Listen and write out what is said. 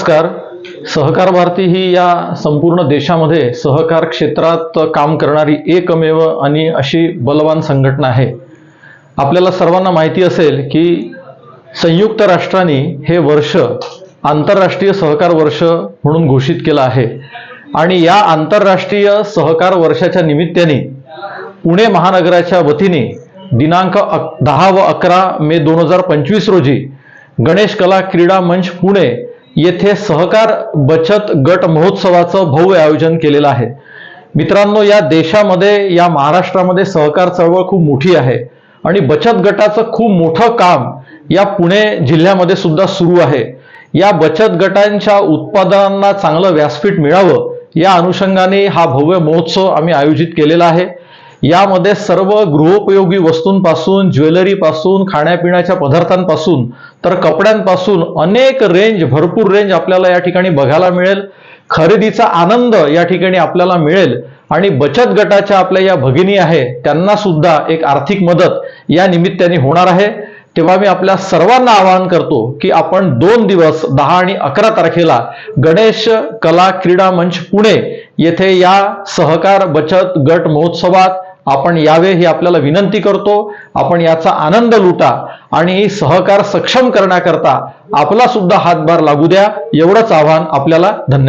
नमस्कार. सहकार भारती ही या संपूर्ण देशामध्ये सहकार क्षेत्रात काम करणारी एकमेव आणि अशी बलवान संघटना आहे. आपल्याला सर्वांना माहिती असेल की संयुक्त राष्ट्रांनी हे वर्ष आंतरराष्ट्रीय सहकार वर्ष म्हणून घोषित केलं आहे. आणि या आंतरराष्ट्रीय सहकार वर्षाच्या निमित्ताने पुणे महानगराच्या वतीने दिनांक दहा व अकरा मे दोन हजार पंचवीस रोजी गणेश कला क्रीडा मंच पुणे येथे सहकार बचत गट महोत्सवाचं भव्य आयोजन केलेलं आहे. मित्रांनो या देशामध्ये या महाराष्ट्रामध्ये सहकार चळवळ खूप मोठी आहे आणि बचत गटाचं खूप मोठं काम या पुणे जिल्ह्यामध्ये सुद्धा सुरू आहे. या बचत गटांच्या उत्पादनांना चांगलं व्यासपीठ मिळावं या अनुषंगाने हा भव्य महोत्सव आम्ही आयोजित केलेला आहे. यामध्ये सर्व गृहोपयोगी वस्तूंपासून ज्वेलरीपासून खाण्यापिण्याच्या पदार्थांपासून तर कपड्यांपासून अनेक रेंज भरपूर रेंज आपल्याला या ठिकाणी बघायला मिळेल. खरेदीचा आनंद या ठिकाणी आपल्याला मिळेल. आणि बचत गटाच्या आपल्या या भगिनी आहे त्यांना सुद्धा एक आर्थिक मदत या निमित्ताने होणार आहे. तेव्हा मी आपल्या सर्वांना आवाहन करतो की आपण दोन दिवस दहा आणि अकरा तारखेला गणेश कला क्रीडा मंच पुणे येथे या सहकार बचत गट महोत्सवात आपण यावे ही आपल्याला विनंती करतो आपण याचा आनंद लुटा आणि सहकार सक्षम करण्याकरता आपला सुद्धा हातभार लागू द्या. एवढंच आव्हान आपल्याला धन्यवाद.